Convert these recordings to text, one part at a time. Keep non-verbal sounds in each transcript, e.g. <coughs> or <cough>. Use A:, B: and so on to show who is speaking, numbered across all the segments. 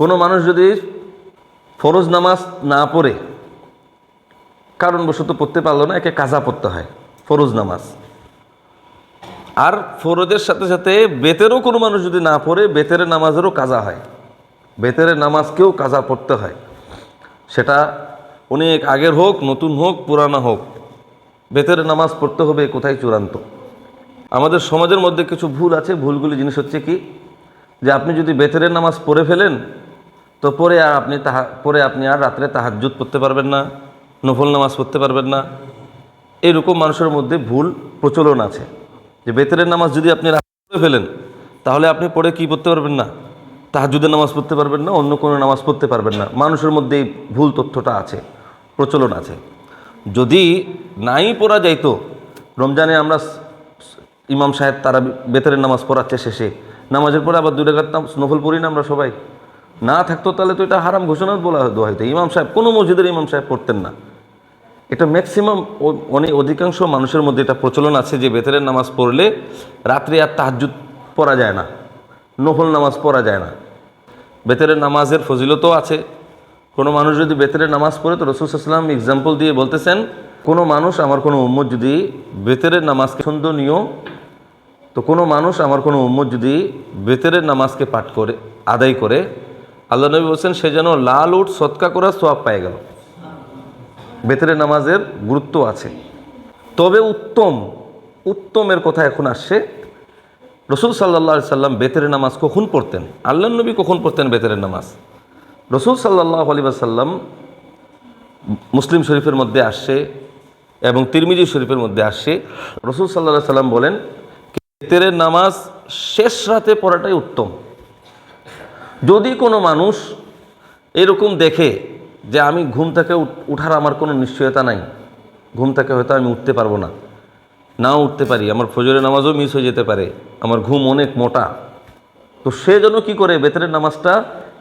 A: কোনো মানুষ যদি ফরজ নামাজ না পড়ে, কারণবশত পড়তে পারল না, একে কাজা পড়তে হয়, ফরজ নামাজ। আর ফরজের সাথে সাথে বেতেরও কোনো মানুষ যদি না পড়ে বেতের নামাজেরও কাজা হয়। বেতের নামাজকেও কাজা পড়তে হয়। সেটা অনেক আগের হোক, নতুন হোক, পুরানা হোক বেতের নামাজ পড়তে হবে কোথায় চূড়ান্ত? আমাদের সমাজের মধ্যে কিছু ভুল আছে। ভুলগুলি জিনিস হচ্ছে কি? যে আপনি যদি বেতের নামাজ পড়ে ফেলেন তো পরে আর আপনি তাহা পরে আপনি আর রাত্রে তাহাজ্জুদ পড়তে পারবেন না, নফল নামাজ পড়তে পারবেন না। এইরকম মানুষের মধ্যে ভুল প্রচলন আছে। যে বেতের নামাজ যদি আপনি রাত্রে ফেলেন, তাহলে আপনি পড়ে কি পড়তে পারবেন না? তাহাজুদের নামাজ পড়তে পারবেন না, অন্য কোনো নামাজ পড়তে পারবেন না। মানুষের মধ্যে এই ভুল তথ্যটা আছে, প্রচলন আছে। যদি নাই পড়া যাইতো, রমজানে আমরা ইমাম সাহেব তারা বেতরের নামাজ পড়াচ্ছে শেষে, নামাজের পরে আবার দুই রেখাত নফল পড়ি না আমরা সবাই? না থাকতো তাহলে তো এটা হারাম ঘোষণা বলা হতো হয়তো। ইমাম সাহেব, কোনো মসজিদের ইমাম সাহেব পড়তেন না। এটা ম্যাক্সিমাম অনেক অধিকাংশ মানুষের মধ্যে এটা প্রচলন আছে যে বেতরের নামাজ পড়লে রাত্রে আর তাহাজ্জুদ পড়া যায় না, নফল নামাজ পড়া যায় না। বেতরের নামাজের ফজিলতও আছে। কোনো মানুষ যদি বেতরের নামাজ পড়ে তো রসুল ইসলাম এক্সাম্পল দিয়ে বলতেছেন, কোনো মানুষ আমার কোনো উম্মত যদি বেতরের নামাজকে সন্দনীয় তো কোনো মানুষ আমার কোনো উম্মত যদি বেতরের নামাজকে পাঠ করে, আদায় করে আল্লাহ নবী বলছেন, সে যেন লাল উঠ সৎকা করার সোয়াব পেয়ে গেল। বেতরের নামাজের গুরুত্ব আছে। তবে উত্তম, উত্তমের কথা এখন আসছে। রসুল সাল্লাহ সাল্লাম বেতের নামাজ কখন পড়তেন? আল্লাহ নবী কখন পড়তেন বেতের নামাজ? রসুল সাল্লাহ আলী মুসলিম শরীফের মধ্যে আসছে এবং তিরমিজি শরীফের মধ্যে আসছে। রসুল সাল্লাহ সাল্লাম বলেন বেতের নামাজ শেষ রাতে পড়াটাই উত্তম। যদি কোনো মানুষ এরকম দেখে যে আমি ঘুম থেকে উঠার আমার কোনো নিশ্চয়তা নাই, ঘুম থেকে হয়তো আমি উঠতে পারব না, নাও উঠতে পারি, আমার ফজরের নামাজও মিস হয়ে যেতে পারে, আমার ঘুম অনেক মোটা, তো সে যেন কী করে? বেতরের নামাজটা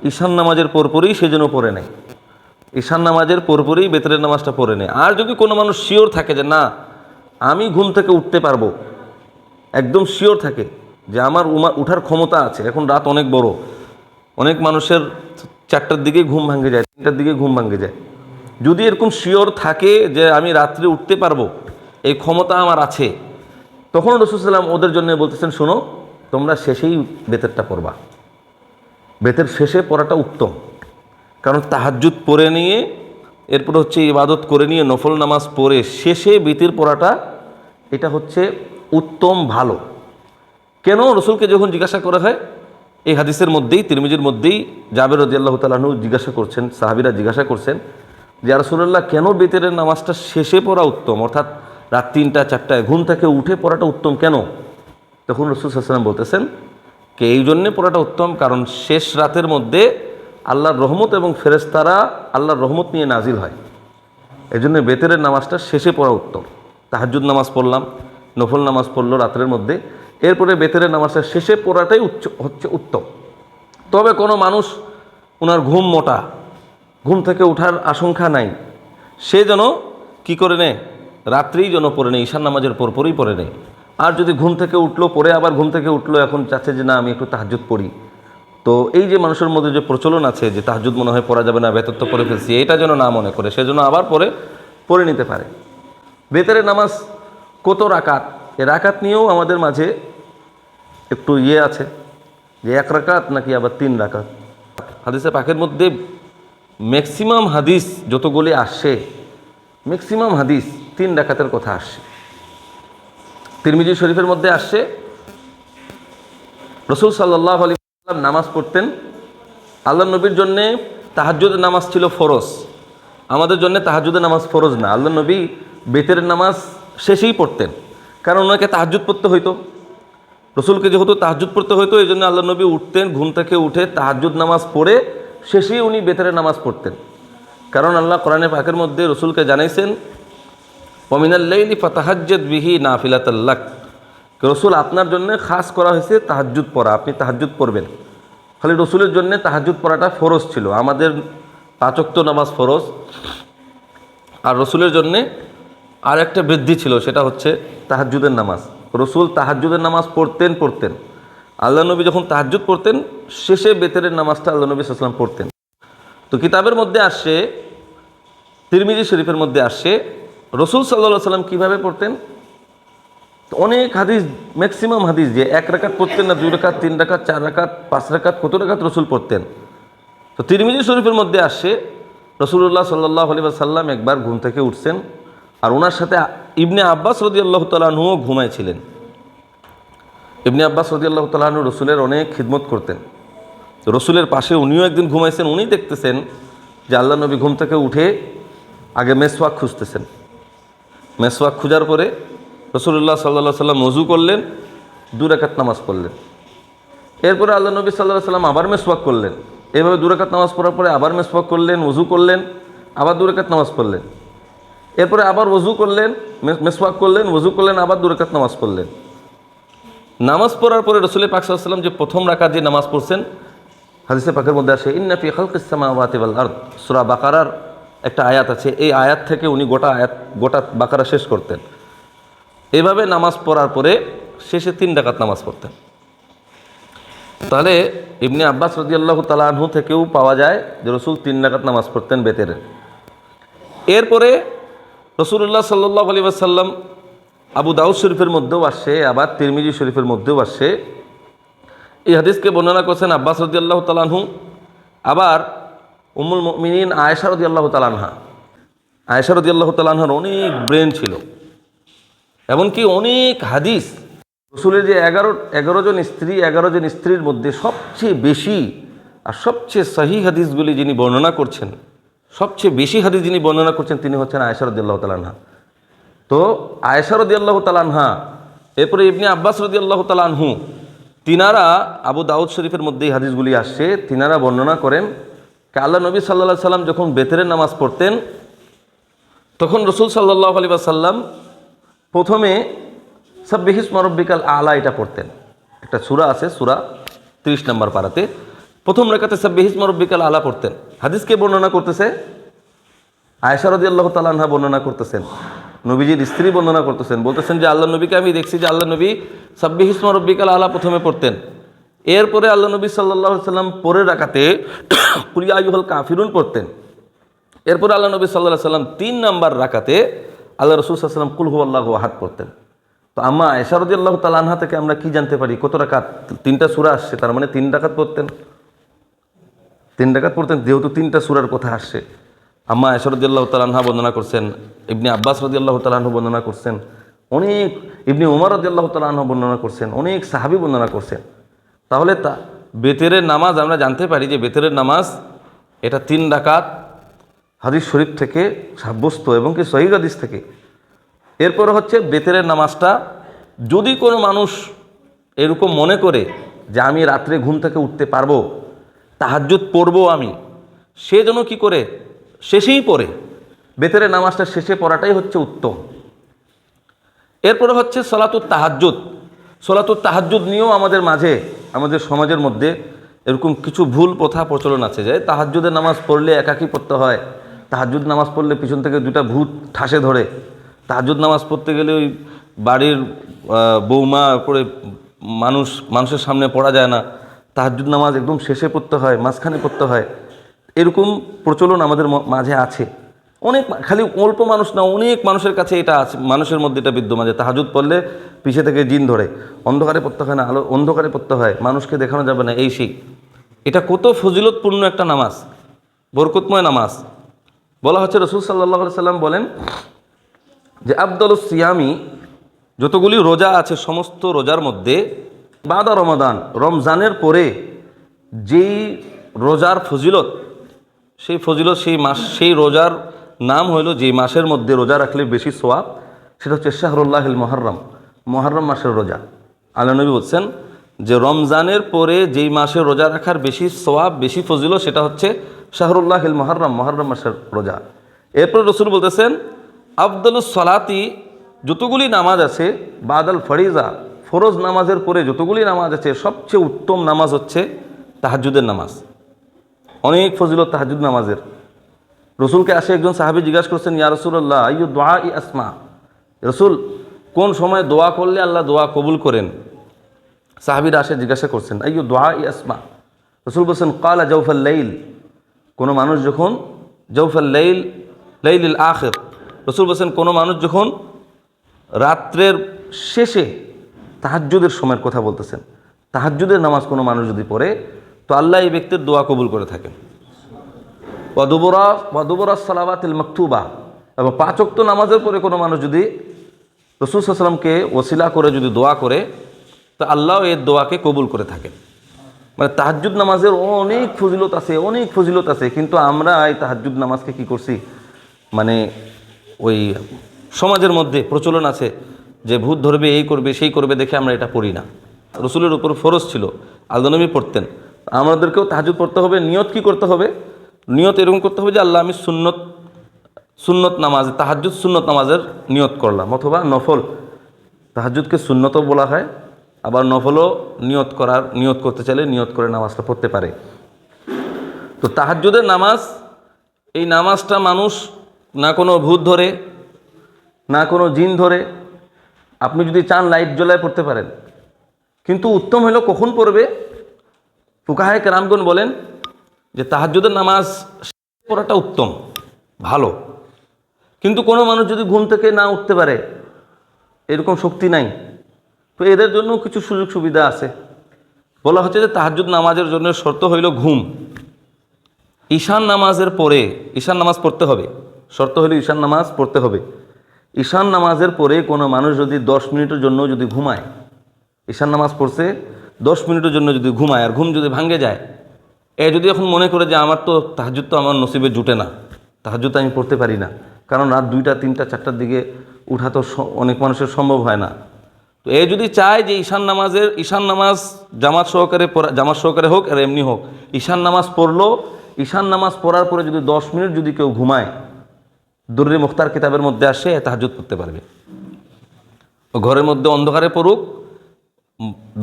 A: ঈশান নামাজের পরপরই সে যেন পড়ে নেয়। ঈশান নামাজের পরপরই বেতরের নামাজটা পড়ে নেয়। আর যদি কোনো মানুষ শিওর থাকে যে না, আমি ঘুম থেকে উঠতে পারব, একদম শিওর থাকে যে আমার উমা, উঠার ক্ষমতা আছে, এখন রাত অনেক বড় অনেক মানুষের চারটার দিকে ঘুম ভাঙে যায়, তিনটার দিকে ঘুম ভাঙে যায়। যদি এরকম শিওর থাকে যে আমি রাত্রে উঠতে পারব, এই ক্ষমতা আমার আছে, তখন রসুলাম ওদের জন্য বলতেছেন, শোনো, তোমরা শেষেই বেতেরটা পড়বা। বেতের শেষে পড়াটা উত্তম। কারণ তাহাজ্জুদ পড়ে নিয়ে, এরপর হচ্ছে ইবাদত করে নিয়ে নফল নামাজ পড়ে শেষে বেতের পড়াটা, এটা হচ্ছে উত্তম ভালো। কেন রসুলকে যখন জিজ্ঞাসা করা হয়? এই হাদিসের মধ্যেই, তিরমিজির মধ্যেই জাবের রদিয়াল্লাহ তালাহনু জিজ্ঞাসা করছেন, সাহাবিরা জিজ্ঞাসা করছেন যে রসুল্লাহ কেন বেতেরের নামাজটা শেষে পড়া উত্তম? অর্থাৎ রাত তিনটা, চারটায় ঘুম থেকে উঠে পড়াটা উত্তম কেন? তখন রসুল সাল্লাম বলতেছেন, কে এই জন্যে পড়াটা উত্তম? কারণ শেষ রাতের মধ্যে আল্লাহর রহমত এবং ফেরেস্তারা আল্লাহর রহমত নিয়ে নাজিল হয়। এই জন্য বেতেরের নামাজটা শেষে পড়া উত্তম। তাহাজুদ নামাজ পড়লাম, নফল নামাজ পড়ল রাত্রের মধ্যে। এরপরে বেতেরের নামাজটা শেষে পড়াটাই উচ্চ, হচ্ছে উত্তম। তবে কোনো মানুষ ওনার ঘুম মোটা, ঘুম থেকে ওঠার আশঙ্কা নাই। সে যেন কি করে নেয়? রাত্রেই যেন পড়ে নেয়, ঈশান নামাজের পর পরই পড়ে নেয়। আর যদি ঘুম থেকে উঠল পরে আবার ঘুম থেকে উঠল, এখন চাচ্ছে যে না, আমি একটু তাহাজুদ পড়ি। তো এই যে মানুষের মধ্যে যে প্রচলন আছে, যে তাহাজুদ মনে হয় পড়া যাবে না বেতর তো ফেলছি, এটা যেন না মনে করে সেজন্য আবার পরে পড়ে নিতে পারে। বেতারের নামাজ কত রাকাত? এ রাকাত নিয়েও আমাদের মাঝে একটু ইয়ে আছে যে এক রাকাত নাকি আবার তিন রাকাত। হাদিসে পাকের মধ্যে ম্যাক্সিমাম হাদিস যতগুলি আসছে ম্যাক্সিমাম হাদিস তিন রাকাতের কথা আসছে তিরমিজি শরীফের মধ্যে আসছে রসুল সাল্লাহ আলী সাল্লাম নামাজ পড়তেন। আল্লাহ নবীর জন্যে তাহাজ্জুদের নামাজ ছিল ফরজ। আমাদের জন্য তাহাজ্জুদের নামাজ ফরজ না। আল্লাহ নবী বেতের নামাজ শেষেই পড়তেন। কারণ ওনাকে তাহাজ্জুদ পড়তে হইতো। রসুলকে যেহেতু তাহাজ্জুদ পড়তে হইতো, এই জন্য আল্লাহ নবী উঠতেন, ঘুম থেকে উঠে তাহাজ্জুদ নামাজ পড়ে, শেষেই উনি বেতের নামাজ পড়তেন। কারণ আল্লাহ কোরআনে পাকের মধ্যে রসুলকে জানাইছেন ওমিনাল্লাইলি ফাতাহাজ্জত বিহি নাফিলাতাল্লাক রসুল আপনার জন্য খাস করা হয়েছে তাহাজ্জুদ পড়া, আপনি তাহাজ্জুদ পড়বেন। খালি রসুলের জন্য তাহাজ্জুদ পড়াটা ফরজ ছিল, আমাদের পাচক্ত নামাজ ফরজ। আর রসুলের জন্যে আর একটা বৃদ্ধি ছিল, সেটা হচ্ছে তাহাজ্জুদের নামাজ। রসুল তাহাজ্জুদের নামাজ পড়তেন পড়তেন। আল্লাহ নবী যখন তাহাজ্জুদ পড়তেন, শেষে বেতেরের নামাজটা আল্লাহ নবী সাল্লাম পড়তেন। তো কিতাবের মধ্যে আসছে তিরমিজি শরীফের মধ্যে আসছে রসুল সাল্লাহ সাল্লাম কীভাবে পড়তেন? অনেক হাদিস, ম্যাক্সিমাম হাদিস যে এক রাকাত পড়তেন না, দুই রাকাত, তিন রাকাত, চার রাকাত, পাঁচ রাকাত, কত রাকাত রসুল পড়তেন? তো তিরমিজি শরীফের মধ্যে আসছে রসুল্লাহ সাল্লাহ আলী সাল্লাম একবার ঘুম থেকে উঠছেন, আর ওনার সাথে ইবনে আব্বাস রদি আল্লাহ তালাহুও ঘুমাইছিলেন। ইবনে আব্বাস রদি আল্লাহ তালাহু রসুলের অনেক খিদমত করতেন। রসুলের পাশে উনিও একদিন ঘুমাইছেন উনি দেখতেছেন যে আল্লাহ নবী ঘুম থেকে উঠে আগে মেসওয়াক খুঁজতেছেন। মেসওয়াক খুঁজার পরে রসুল্লাহ সাল্লাহ সাল্লাম মজু করলেন, দু রাকাত নামাজ পড়লেন। এরপরে আল্লাহ নবী সাল্লাহ সাল্লাম আবার মেসওয়াক করলেন। এভাবে দু রাকাত নামাজ পড়ার পরে আবার মেসওয়াক করলেন ওজু করলেন, আবার দু রাকাত নামাজ পড়লেন। এরপরে আবার ওজু করলেন মেসওয়াক করলেন ওজু করলেন, আবার দুরাকাত নামাজ পড়লেন। নামাজ পড়ার পরে রসুল পাক সাল্লাম যে প্রথম রাকাত যে নামাজ পড়ছেন, হাদিসে পাকের মধ্যে আসে ইন্নাফি খালকিসামাওয়াতি ওয়াল আর সূরা বাকারার একটা আয়াত আছে, এই আয়াত থেকে উনি গোটা আয়াত, গোটা বাকারা শেষ করতেন। এভাবে নামাজ পড়ার পরে শেষে তিন ডাকাত নামাজ পড়তেন। তাহলে ইবনে আব্বাস রদিয়াল্লাহ তালাহু থেকেও পাওয়া যায় যে রসুল তিন ডাকাত নামাজ পড়তেন বেতের। এরপরে রসুল্লাহ সাল্লাহ আলী আসাল্লাম আবু দাউদ শরীফের মধ্যেও আসছে আবার তিরমিজি শরীফের মধ্যেও আসছে এই হাদিসকে বর্ণনা করছেন আব্বাস রদি আল্লাহ তালাহু আবার উমুল মিনীন আয়েশা রদিয়াল্লাহ তালানহা আয়েশা আল্লাহ তালানহার অনেক ব্রেন ছিল, এমনকি অনেক হাদিস। রসুলের যে এগারো এগারো জন স্ত্রী, এগারো জন স্ত্রীর মধ্যে সবচেয়ে বেশি আর সবচেয়ে সহি হাদিসগুলি যিনি বর্ণনা করছেন সবচেয়ে বেশি হাদিস যিনি বর্ণনা করছেন তিনি হচ্ছেন আয়েশা রদিয়াল্লাহ তালানহা তো আয়েশা রদিয়াল্লাহ তালানহা এরপরে ইবনে আব্বাস রদিয়াল্লাহ তালানহু তিনারা আবু দাউদ শরীফের মধ্যে এই হাদিসগুলি আসছে, তিনারা বর্ণনা করেন আল্লাহ নবী সাল্লাহ সাল্লাম যখন বেতেরের নামাজ পড়তেন, তখন রসুল সাল্লাহ আলী সাল্লাম প্রথমে সাব্বিহিস মরব্বিকাল আলা এটা পড়তেন। একটা সুরা আছে, সুরা তিরিশ নম্বর পাড়াতে প্রথম রেখাতে সাব্বিহিস মরব্বিকাল আলা পড়তেন। হাদিসকে বর্ণনা করতেছে? আয়েশা রদি আল্লাহ তালাহা বর্ণনা করতেছেন। নবীজির স্ত্রী বর্ণনা করতেছেন। বলতেছেন যে আল্লাহ নবীকে আমি দেখছি যে আল্লাহ নবী সাব্বিহিস মরব্বিকাল আলা প্রথমে পড়তেন। এরপরে আল্লাহ নবী সাল্লাহ সাল্লাম পরে রাখাতে <coughs> কুলিয়া আইহল কাফিরুন পড়তেন। এরপর আল্লাহ নবী সাল্লাহ সাল্লাম তিন নাম্বার রাকাতে আল্লাহ রসুল সাল্লাম কুলহু আল্লাহ হাত পড়তেন। তো আমা এসারদি আল্লাহ তালানহা থেকে আমরা কি জানতে পারি? কত রাকাত? তিনটা সুরা আসছে, তার মানে তিন রাকাত পড়তেন। তিন রাকাত পড়তেন, যেহেতু তিনটা সুরার কথা আসছে। আম্মা এসরদি আল্লাহ তালানহা বর্ণনা করছেন, ইবনি আব্বাস রদি আল্লাহ তালাহ বর্ণনা করছেন, অনেক ইবনি উমর রদি আল্লাহ তালাহ বর্ণনা করছেন, অনেক সাহাবি বর্ণনা করছেন। তাহলে তা, বেতেরের নামাজ আমরা জানতে পারি যে বেতেরের নামাজ এটা তিন ডাকাত হাদিস শরীফ থেকে সাব্যস্ত এবং কি সহিদ হাদিস থেকে। এরপর হচ্ছে বেতেরের নামাজটা, যদি কোনো মানুষ এরকম মনে করে যে আমি রাত্রে ঘুম থেকে উঠতে পারব তাহাজ্জুদ পড়ব আমি। সে যেন কি করে? শেষেই পড়ে। বেতেরের নামাজটা শেষে পড়াটাই হচ্ছে উত্তম। এরপরে হচ্ছে সলাতুর তাহাজ্জুদ। সলাতুর তাহাজ্জুদ নিয়েও আমাদের মাঝে, আমাদের সমাজের মধ্যে এরকম কিছু ভুল প্রথা প্রচলন আছে যে তাহাজ্জুদের নামাজ পড়লে একাকি পড়তে হয়। তাহাজ্জুদ নামাজ পড়লে পিছন থেকে দুটা ভূত ঠাসে ধরে। তাহাজ্জুদ নামাজ পড়তে গেলে ওই বাড়ির বৌমা করে মানুষ, মানুষের সামনে পড়া যায় না। তাহাজ্জুদ নামাজ একদম শেষে পড়তে হয়, মাঝখানে পড়তে হয়। এরকম প্রচলন আমাদের মাঝে আছে। অনেক খালি অল্প মানুষ না, অনেক মানুষের কাছে এটা আছে। মানুষের মধ্যে এটা বিদ্যমান যে তাহাজুদ পড়লে পিছে থেকে জিন ধরে। অন্ধকারে পড়তে হয় না, আলো, অন্ধকারে পড়তে হয়, মানুষকে দেখানো যাবে না, এই শিখ এটা কত ফজিলতপূর্ণ একটা নামাজ, বরকতময় নামাজ। বলা হচ্ছে রসুল সাল্লাহ সাল্লাম বলেন যে আবদুল সিয়ামি, যতগুলি রোজা আছে, সমস্ত রোজার মধ্যে বাদা রমাদান, রমজানের পরে যেই রোজার ফজিলত, সেই ফজিলত, সেই মাস, সেই রোজার নাম হইল যে মাসের মধ্যে রোজা রাখলে বেশি সোয়াব সেটা হচ্ছে শাহরুল্লাহিল মহরম মহরম মাসের রোজা। আল্লাহ নবী বলছেন যে রমজানের পরে যেই মাসে রোজা রাখার বেশি সোয়াব বেশি ফজিলত, সেটা হচ্ছে শাহরুল্লাহিল মহরম মহরম মাসের রোজা। এরপর রসুল বলতেছেন আবদুল সলাতি, যতগুলি নামাজ আছে, বাদাল ফরিজা ফরজ নামাজের পরে যতগুলি নামাজ আছে, সবচেয়ে উত্তম নামাজ হচ্ছে তাহাজুদের নামাজ। অনেক ফজিলত তাহাজুদ নামাজের। রসুলকে আসে একজন সাহাবি জিজ্ঞাসা করছেন, ইয়া রসুল্লাহ আইয়ু দোয়া ই আসমা? রসুল, কোন সময় দোয়া করলে আল্লাহ দোয়া কবুল করেন? সাহাবিরা আসে জিজ্ঞাসা করছেন, আইয়ু দোয়া ইয়াসমা রসুল বলছেন কালা জৌফাল লাইল। কোনো মানুষ যখন জৌফাল লাইল লাইল আখের। রসুল বলছেন, কোনো মানুষ যখন রাত্রের শেষে তাহাজ্জুদের সময়ের কথা বলতেছেন। তাহাজ্জুদের নামাজ কোনো মানুষ যদি পড়ে, তো আল্লাহ এই ব্যক্তির দোয়া কবুল করে থাকেন। ওয়াদুবরা ওয়াদুবরা সালাবাতিল মাকতুবা। এবং পাঁচক্ত নামাজের পরে কোনো মানুষ যদি রসুল সাল্লামকে ওসিলা করে, যদি দোয়া করে, তো আল্লাহ এর দোয়াকে কবুল করে থাকেন। মানে তাহাজ্জুদ নামাজের অনেক ফজিলত আছে, অনেক ফজিলত আছে, কিন্তু আমরা এই তাহাজ্জুদ নামাজকে কি করছি? মানে ওই সমাজের মধ্যে প্রচলন আছে যে ভূত ধরবে, এই করবে, সেই করবে দেখে আমরা এটা পড়ি না। রসুলের উপর ফরজ ছিল আলদনবী পড়তেন। আমাদেরকেও তাহাজুদ পড়তে হবে, নিয়ত কি করতে হবে? নিয়ত এরকম করতে হবে যে আল্লাহ আমি সুন্নত সুন্নত নামাজ তাহাজুদ সুন্নত নামাজের নিয়ত করলাম অথবা নফল। তাহাজুদকে সুন্নতও বলা হয়, আবার নফলও নিয়ত করার, নিয়ত করতে চাইলে নিয়ত করে নামাজটা পড়তে পারে। তো তাহাজ্জুদের নামাজ, এই নামাজটা মানুষ না কোনো ভূত ধরে, না কোনো জিন ধরে আপনি যদি চান লাইট জ্বলায় পড়তে পারেন। কিন্তু উত্তম হলো কখন পড়বে? ফুকাহায় কেরামগণ বলেন যে তাহাজ্জুদের নামাজ পড়াটা উত্তম, ভালো। কিন্তু কোনো মানুষ যদি ঘুম থেকে না উঠতে পারে, এরকম শক্তি নাই। তো এদের জন্য কিছু সুযোগ সুবিধা আছে। বলা হচ্ছে যে তাহাজ্জুদ নামাজের জন্য শর্ত হইল ঘুম। ঈশান নামাজের পরে ঈশান নামাজ পড়তে হবে। শর্ত হলো ঈশান নামাজ পড়তে হবে। ঈশান নামাজের পরে কোনো মানুষ যদি দশ মিনিটের জন্য যদি ঘুমায়, ঈশান নামাজ পড়ছে, দশ মিনিটের জন্য যদি ঘুমায় আর ঘুম যদি ভাঙ্গে যায়, এ যদি এখন মনে করে যে আমার তো তাহাজুদ তো আমার নসিবে জুটে না তাহাজুদ আমি পড়তে পারি না, কারণ রাত দুইটা, তিনটা, চারটার দিকে উঠা তো অনেক মানুষের সম্ভব হয় না। তো এ যদি চায় যে ঈশান নামাজের, ঈশান নামাজ জামাত সহকারে পড়া, জামাত সহকারে হোক আর এমনি হোক, ঈশান নামাজ পড়ল, ঈশান নামাজ পড়ার পরে যদি দশ মিনিট যদি কেউ ঘুমায় দুর্রে মুখতার কিতাবের মধ্যে আসে তাহাজুদ পড়তে পারবে। ও ঘরের মধ্যে অন্ধকারে পড়ুক,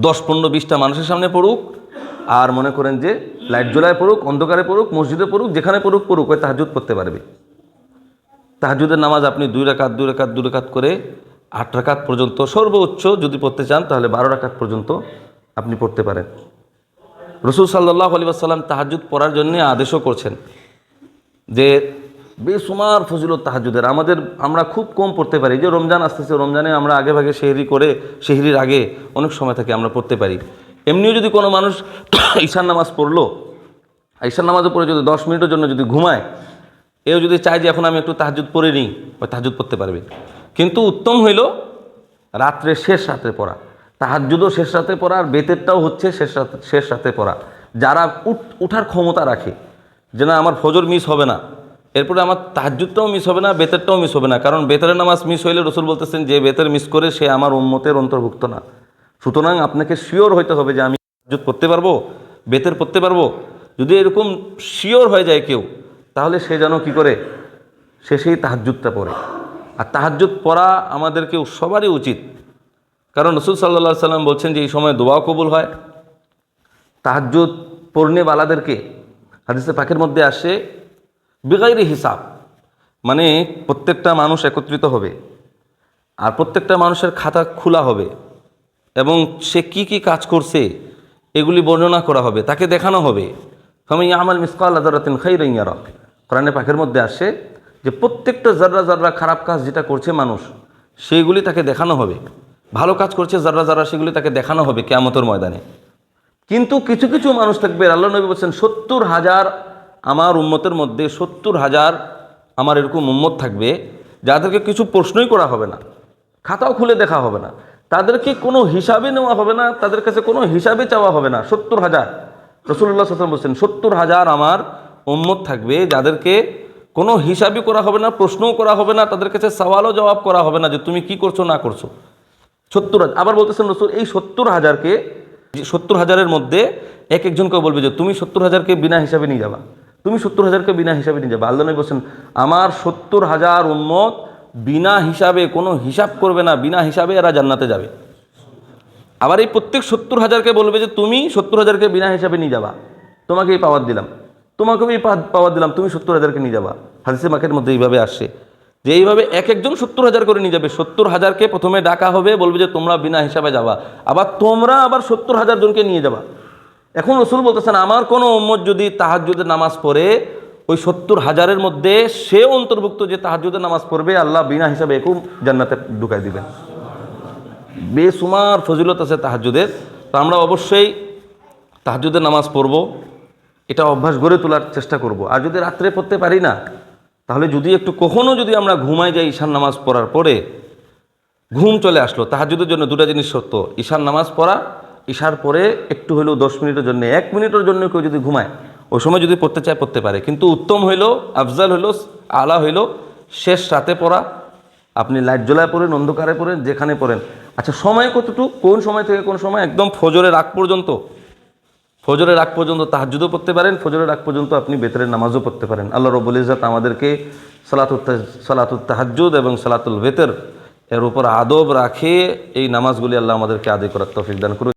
A: দশ, পনেরো, বিশটা মানুষের সামনে পড়ুক, আর মনে করেন যে লাইট জ্বলায় পড়ুক, অন্ধকারে পড়ুক, মসজিদে পড়ুক, যেখানে পড়ুক পড়ুক, ওই তাহাজুদ পড়তে পারবে। তাহাজুদের নামাজ আপনি দুই রাকাত দুই রাকাত দুই রাকাত করে আট রাকাত পর্যন্ত সর্বোচ্চ যদি পড়তে চান, তাহলে বারো রাকাত পর্যন্ত আপনি পড়তে পারেন। রসুল সাল্লাহ আলী আসসালাম তাহাজুদ পড়ার জন্য আদেশও করছেন যে বেসুমার ফজিলত তাহাজুদের আমাদের, আমরা খুব কম পড়তে পারি। যে রমজান আসতেছে, রমজানে আমরা আগে ভাগে সেহরি করে, সেহরির আগে অনেক সময় থাকে আমরা পড়তে পারি। এমনিও যদি কোনো মানুষ <coughs> ঈশান নামাজ পড়ল, ঈশান নামাজের পরে যদি দশ মিনিটের জন্য যদি ঘুমায়, এও যদি চায় যে এখন আমি একটু তাহাজুদ পড়ে নিই, ওই তাহাজুদ পড়তে পারবে। কিন্তু উত্তম হইল রাত্রে শেষ রাতে পড়া। তাহাজুদও শেষ রাতে পড়া আর বেতেরটাও হচ্ছে শেষ রাতে শেষ রাতে পড়া। যারা উঠ, উঠার ক্ষমতা রাখে যে না, আমার ফজর মিস হবে না এরপরে আমার তাহাজুদটাও মিস হবে না, বেতেরটাও মিস হবে না। কারণ বেতের নামাজ মিস হইলে রসুল বলতেছেন, যে বেতের মিস করে সে আমার উম্মতের অন্তর্ভুক্ত না। সুতরাং আপনাকে শিওর হইতে হবে যে আমি তাহাজ্জুদ পড়তে পারব, বেতের পড়তে পারব। যদি এরকম শিওর হয়ে যায় কেউ, তাহলে সে যেন কি করে? সে সেই তাহাজ্জুদটা পড়ে। আর তাহাজ্জুদ পড়া আমাদেরকে সবারই উচিত। কারণ রসুল সাল্লা সাল্লাম বলছেন যে এই সময় দোয়াও কবুল হয়। তাহাজ্জুদ পড়নেওয়ালাদেরকে হাদিসে পাখের মধ্যে আসে বেগাইরি হিসাব। মানে প্রত্যেকটা মানুষ একত্রিত হবে আর প্রত্যেকটা মানুষের খাতা খোলা হবে এবং সে কি কি কাজ করছে এগুলি বর্ণনা করা হবে, তাকে দেখানো হবে। আমি আমাল মিসকাল আদারাতিন খাই রইয়ারা কোরআনে পাখের মধ্যে আসে যে প্রত্যেকটা জাররা জাররা খারাপ কাজ যেটা করছে মানুষ সেইগুলি তাকে দেখানো হবে। ভালো কাজ করছে জাররা জাররা সেগুলি তাকে দেখানো হবে কেয়ামতের ময়দানে। কিন্তু কিছু কিছু মানুষ থাকবে, আল্লাহ নবী বলছেন সত্তর হাজার আমার উম্মতের মধ্যে সত্তর হাজার আমার এরকম উম্মত থাকবে, যাদেরকে কিছু প্রশ্নই করা হবে না, খাতাও খুলে দেখা হবে না, তাদেরকে কোনো হিসাবে নেওয়া হবে না, তাদের কাছে কোনো হিসাবে চাওয়া হবে না, সত্তর হাজার। রসুল্লাহ সাল্লাম বলছেন, সত্তর হাজার আমার উম্মত থাকবে, যাদেরকে কোনো হিসাবই করা হবে না, প্রশ্নও করা হবে না, তাদের কাছে সওয়ালও জবাব করা হবে না যে তুমি কি করছ, না করছ। সত্তর হাজার, আবার বলতেছেন রসুল, এই সত্তর হাজারকে, সত্তর হাজারের মধ্যে এক একজনকে বলবে যে তুমি সত্তর হাজারকে বিনা হিসাবে নিয়ে যাবা। তুমি সত্তর হাজারকে বিনা হিসাবে নিয়ে যাবা। আল্লাহ নবী বলছেন, আমার সত্তর হাজার উম্মত বিনা হিসাবে কোনো হিসাব করবে না, বিনা হিসাবে এরা জান্নাতে যাবে। আবার এই প্রত্যেক সত্তর হাজারকে বলবে যে, তুমি সত্তর হাজারকে বিনা হিসাবে নিয়ে যাবা। তোমাকে এই পাওয়ার দিলাম। তোমাকেও এই পাওয়ার দিলাম, তুমি সত্তর হাজারকে নিয়ে যাবা। হাদিসে মাকের মধ্যে এইভাবে আসছে যে, এইভাবে এক একজন সত্তর হাজার করে নিয়ে যাবে। সত্তর হাজারকে প্রথমে ডাকা হবে, বলবে যে, তোমরা বিনা হিসাবে যাবা। আবার তোমরা আবার সত্তর হাজার জনকে নিয়ে যাবা। এখন রসুল বলতেছেন, আমার কোনো উম্মত যদি তাহাজ্জুদের নামাজ পড়ে, ওই সত্তর হাজারের মধ্যে সে অন্তর্ভুক্ত যে তাহাজ্জুদের নামাজ পড়বে, আল্লাহ বিনা হিসাবে একুম জান্নাতে ঢুকাই দিবেন। বেসুমার ফজিলত আছে তাহাজ্জুদের তো আমরা অবশ্যই তাহাজ্জুদের নামাজ পড়ব, এটা অভ্যাস গড়ে তোলার চেষ্টা করব। আর যদি রাত্রে পড়তে পারি না, তাহলে যদি একটু কখনও যদি আমরা ঘুমাই যাই ঈশান নামাজ পড়ার পরে, ঘুম চলে আসলো। তাহাজ্জুদের জন্য দুটা জিনিস সত্য, ঈশান নামাজ পড়া ঈশার পরে একটু হলেও দশ মিনিটের জন্য, এক মিনিটের জন্য কেউ যদি ঘুমায়, ওই সময় যদি পড়তে চায় পড়তে পারে। কিন্তু উত্তম হইল, আফজাল হইল, আলা হইল, শেষ রাতে পড়া। আপনি লাইট জ্বলায় পড়েন, অন্ধকারে পড়েন, যেখানে পড়েন। আচ্ছা সময় কতটুকু? কোন সময় থেকে কোন সময়? একদম ফজরের আগ পর্যন্ত। ফজরের আগ পর্যন্ত তাহাজুদও পড়তে পারেন, ফজরের আগ পর্যন্ত আপনি বেতরের নামাজও পড়তে পারেন। আল্লাহ রবুল ইজাত আমাদেরকে সালাতুল সালাতুল তাহাজুদ এবং সালাতুল বেতের এর উপর আদব রাখে। এই নামাজগুলি আল্লাহ আমাদেরকে আদি করার তৌফিক দান করুন।